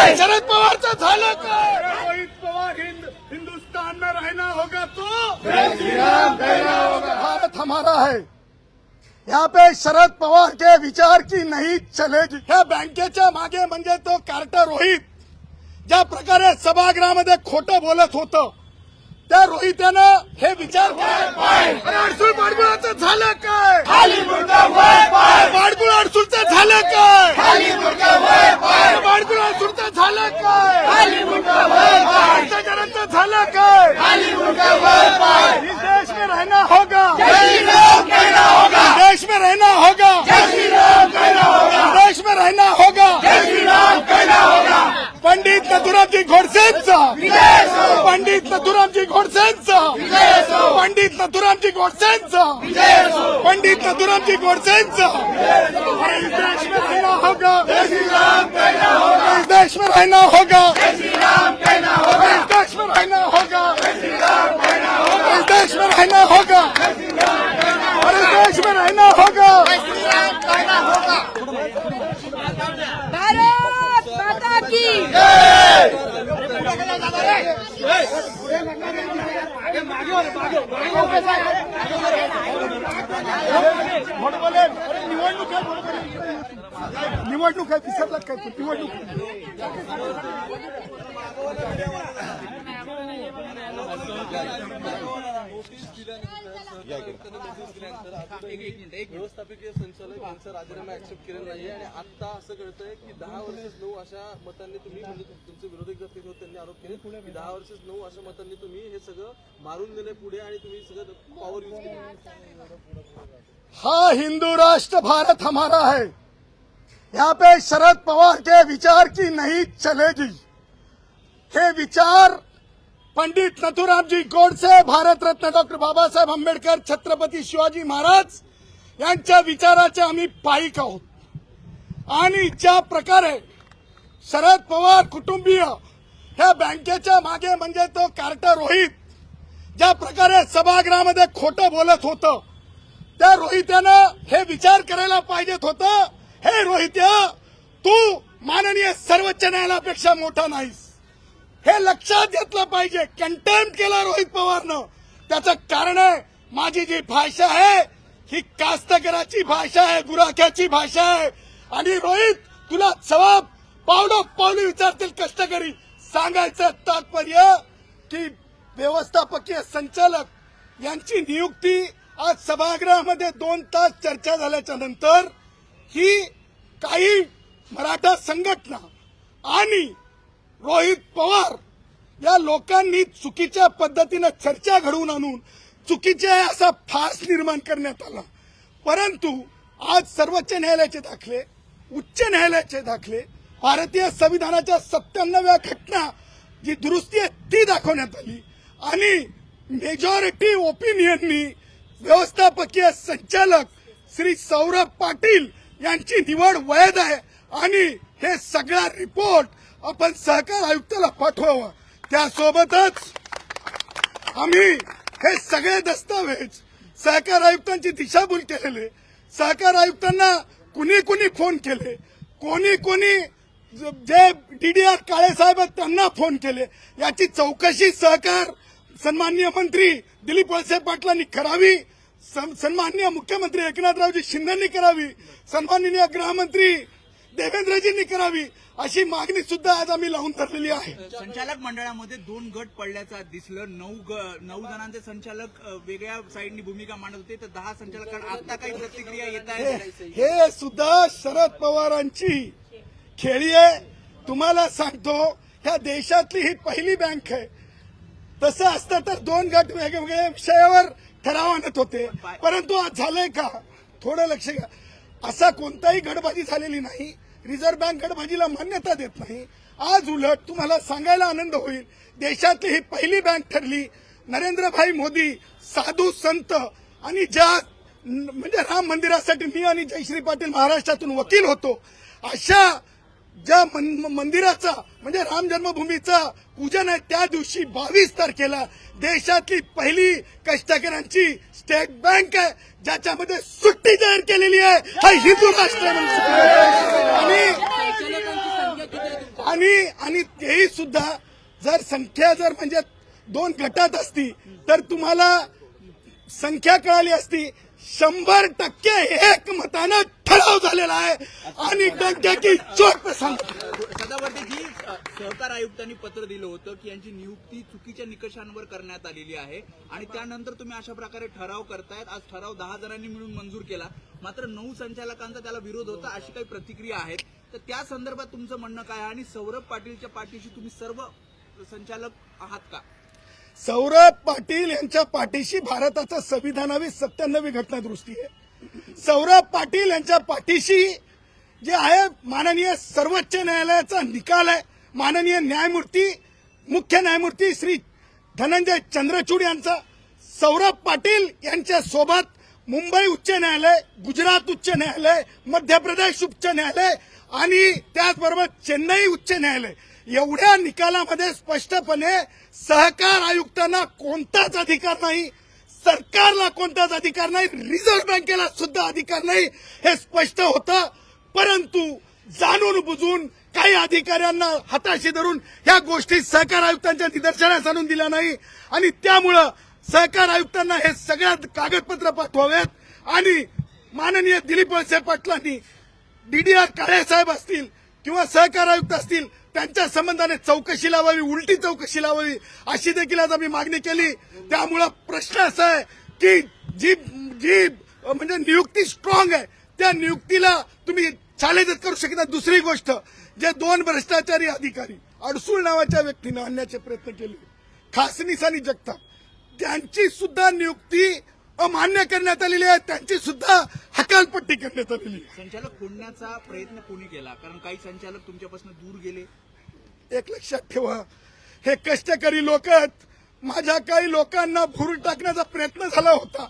काय? शरद पवारचं झालं काय? रोहित पवार हिंद हिंदुस्तान में रहना होगा तो? भारत हमारा है. यहाँ पे शरद पवार के विचार की नहीं चलेगी. ह्या बँकेच्या मागे म्हणजे तो कार्टर रोहित. ज्या प्रकारे सभागृहामध्ये खोटं बोलत होतं त्या रोहित्यानं हे विचार काय? झालं काय बाडगुळ अडसूळचं झालं काय बाडगुळ अडसूळचं झालं काय भ्रष्टाचाराचं झालं काय इस देश में रहना होगा देश में रहना होगा देश में रहना होगा पंडित नथुरामजी घोडसेंचा पंडित नथुरामजी घोडसेंचा पंडित नथुरामजी घोडसेंचा पंडित नथुरामजी घोडसेंचा अरे इस देश में रहना होगा इस देश में रहना होगा इस देश में रहना होगा इस देश में रहना होगा और इस देश में रहना होगा भारत माता की निवडणूक आहे निवडणूक आहे विसरलात काय तू? निवडणूक. व्यवस्थापकीय संचालक यांचा राजीनामा ऍक्सेप्ट केलेला नाहीये आणि आता असं कळतंय की दहा वर्सेस नऊ अशा मतांनी तुम्ही म्हणजे तुमचे विरोधक जर तिथे होते, त्यांनी आरोप केले. की दहा वर्सेस नऊ अशा मतांनी तुम्ही हे सगळं मारून दिले पुढे आणि तुम्ही सगळं पॉवर यूज केली. हा हिंदू राष्ट्र भारत हमारा है. यहाँ पे शरद पवार के विचार की नहीं चलेगी। हे विचार पंडित नथुराम जी गोडसे भारत रत्न डॉक्टर बाबासाहेब आंबेडकर छत्रपती शिवाजी महाराज यांच्या विचाराचे आम्ही पायिक आहोत. आणि ज्या प्रकारे शरद पवार कुटुंबीय ह्या बँकेच्या मागे म्हणजे तो कार्टर रोहित ज्या प्रकारे सभागृहामध्ये खोटं बोलत होतं त्या रोहित्यानं हे विचार करायला पाहिजेत होतं हे रोहित्या तू माननीय सर्वोच्च न्यायालयापेक्षा मोठा नाहीस. हे लक्षात घेतलं पाहिजे. कंटेम केला रोहित पवारनं. त्याचं कारण आहे माझी जी भाषा आहे ही कास्तकराची भाषा आहे गुराख्याची भाषा आहे. आणि रोहित तुला जबाब पावडो पावली विचारतील कष्टकरी. सांगायचं तात्पर्य की व्यवस्थापकीय संचालक यांची नियुक्ती आज सभागृहामध्ये दोन तास चर्चा झाल्याच्यानंतर ही काही मराठा संघटना आणि रोहित पवार या लोकांनी चुकीच्या पद्धतीनं चर्चा घडवून आणून चुकीच्या असा फास निर्माण करण्यात आला. परंतु आज सर्वोच्च न्यायालयाचे दाखले उच्च न्यायालयाचे दाखले भारतीय संविधानाच्या सत्त्याण्णव्या घटना जी दुरुस्ती आहे ती दाखवण्यात आली आणि मेजॉरिटी ओपिनियननी व्यवस्थापकीय संचालक श्री सौरभ पाटील यांची निवड वैध आहे. आणि हे सगळा रिपोर्ट आपण सहकार आयुक्ताला पाठवावा. त्यासोबतच आम्ही हे सगळे दस्तावेज सहकार आयुक्तांची दिशाभूल केलेले. सहकार आयुक्तांना कुणी कुणी फोन केले. कोणी कोणी जे डीडीआर काळे साहेब आहेत त्यांना फोन केले. याची चौकशी सहकार सन्माननीय मंत्री दिलीप वळसे पाटलांनी करावी. सन्माननीय मुख्यमंत्री एकनाथरावजी शिंदेनी करावी सन्माननीय गृहमंत्री देवेंद्रजींनी करावी अशी मागणी सुद्धा आज आम्ही लावून धरलेली आहे. संचालक मंडळामध्ये दोन गट पडल्याचं दिसलं. नऊ नऊ जणांचे संचालक वेगळ्या साईडनी भूमिका मांडत होते. तर दहा संचालक आता काही प्रतिक्रिया येत हे आहेत हे सुद्धा शरद पवारांची खेळी आहे. तुम्हाला सांगतो ह्या देशातली ही पहिली बँक आहे. तसं असतं तर दोन गट वेगवेगळ्या विषयावर ठराव आणत होते. परंतु आज झालंय का? थोडं लक्ष घ्या. असा कोणताही गडबाजी झालेली नाही. रिझर्व्ह बँक गडबाजीला मान्यता देत नाही. आज उलट तुम्हाला सांगायला आनंद होईल. देशातली ही पहिली बँक ठरली. नरेंद्रभाई मोदी साधू संत आणि ज्या म्हणजे राम मंदिरासाठी मी आणि जयश्री पाटील महाराष्ट्रातून वकील होतो. अशा ज्या मन- मंदिराचा म्हणजे राम जन्मभूमीचा पूजन आहे त्या दिवशी बावीस तारखेला देशातली पहिली कष्टकऱ्यांची स्टेट बँक आहे ज्याच्यामध्ये सुट्टी जाहीर केलेली आहे. हा हिंदू राष्ट्र आणि आणि आणि तेही सुद्धा जर संख्या जर म्हणजे दोन गटात असती तर तुम्हाला संख्या कळाली असती शंभर टक्के एक मतानं ठराव झालेला आहे. आणि डंक्याची चोट सदावर्तीजी सहकार आयुक्तांनी पत्र दिलं होतं की यांची नियुक्ती चुकीच्या निकषांवर करण्यात आलेली आहे. आणि त्यानंतर तुम्ही अशा प्रकारे ठराव करतायत. आज ठराव दहा जणांनी मिळून मंजूर केला. मात्र नऊ संचालकांचा त्याला विरोध होता अशी काही प्रतिक्रिया आहेत. तर त्या संदर्भात तुमचं म्हणणं काय आहे? आणि सौरभ पाटीलच्या पाठीशी तुम्ही सर्व संचालक आहात का? सौरभ पाटील यांच्या पाठीशी भारताचं संविधानावी सत्त्याण्णवी घटना दृष्टी आहे. सौरभ पाटील यांच्या पाठीशी जे आहे माननीय सर्वोच्च न्यायालयाचा निकाल आहे. माननीय न्यायमूर्ती मुख्य न्यायमूर्ती श्री धनंजय चंद्रचूड यांचा. सौरभ पाटील यांच्या सोबत मुंबई उच्च न्यायालय गुजरात उच्च न्यायालय मध्य प्रदेश उच्च न्यायालय आणि त्याचबरोबर चेन्नई उच्च न्यायालय. एवढ्या निकालामध्ये स्पष्टपणे सहकार आयुक्तांना कोणताच अधिकार नाही सरकारला कोणताच अधिकार नाही रिझर्व्ह बँकेला सुद्धा अधिकार नाही हे स्पष्ट होतं. परंतु जाणून बुजून काही अधिकाऱ्यांना हाताशी धरून ह्या गोष्टी सहकार आयुक्तांच्या निदर्शनास आणून दिल्या नाही. आणि त्यामुळं सहकार आयुक्तांना हे सगळ्यात कागदपत्र पाठवावेत. आणि माननीय दिलीप वळसे पाटलांनी डीडीआर काळे साहेब असतील किंवा सहकार आयुक्त असतील त्यांच्या संबंधाने चौकशी लावावी उलटी चौकशी लावावी अशी देखील आज आम्ही मागणी केली. त्यामुळं प्रश्न असा आहे की जी जी म्हणजे नियुक्ती स्ट्रॉंग आहे त्या नियुक्तीला तुम्ही चॅलेंज करू शकत. दुसरी गोष्ट जे दोन भ्रष्टाचारी अधिकारी अडसूळ नावाच्या व्यक्तीनं आणण्याचे प्रयत्न केले खासनीस आणि जगताप त्यांची सुद्धा नियुक्ती अमान्य करण्यात आलेली आहे. त्यांची सुद्धा हकालपट्टी करण्यात आलेली संचालक फोडण्याचा प्रयत्न कोणी केला? कारण काही संचालक तुमच्यापासून दूर गेले. एक लक्षात ठेवा. हे कष्टकरी लोक माझ्या काही लोकांना भूर टाकण्याचा प्रयत्न झाला होता.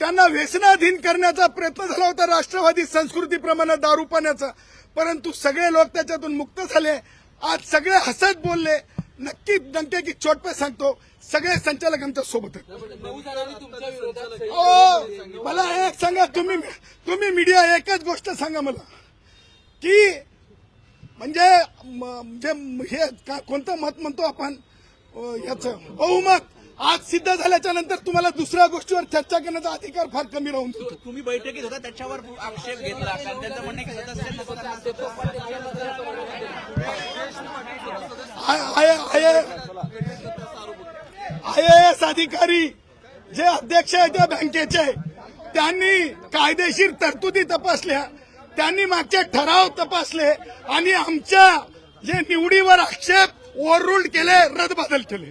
त्यांना व्यसनाधीन करण्याचा प्रयत्न झाला होता राष्ट्रवादी संस्कृतीप्रमाणे दारू पाण्याचा. परंतु सगळे लोक त्याच्यातून मुक्त झाले. आज सगळे हसत बोलले. नक्की डंक्याची चोटपे सांगतो. सगळे संचालक आमच्यासोबत आहेत. हो, मला एक सांगा तुम्ही तुम्ही मीडिया एकच गोष्ट सांगा मला. की म्हणजे म- म्हणजे हे का- कोणतं मत म्हणतो आपण? याच. बहुमत आज सिद्ध झाल्याच्यानंतर तुम्हाला दुसऱ्या गोष्टीवर चर्चा करण्याचा अधिकार फार कमी राहून जातो. तुम्ही बैठकीत होता त्याच्यावर आक्षेप घेतला कारण त्यांचं म्हणणं आहे की सदस्यांना स्वतःला आय आय एस अधिकारी जे अध्यक्ष आहेत त्या बँकेचे त्यांनी कायदेशीर तरतुदी तपासल्या त्यांनी मागचे ठराव तपासले आणि आमच्या जे निवडीवर आक्षेप ओव्हररूल्ड केले रदबदल केले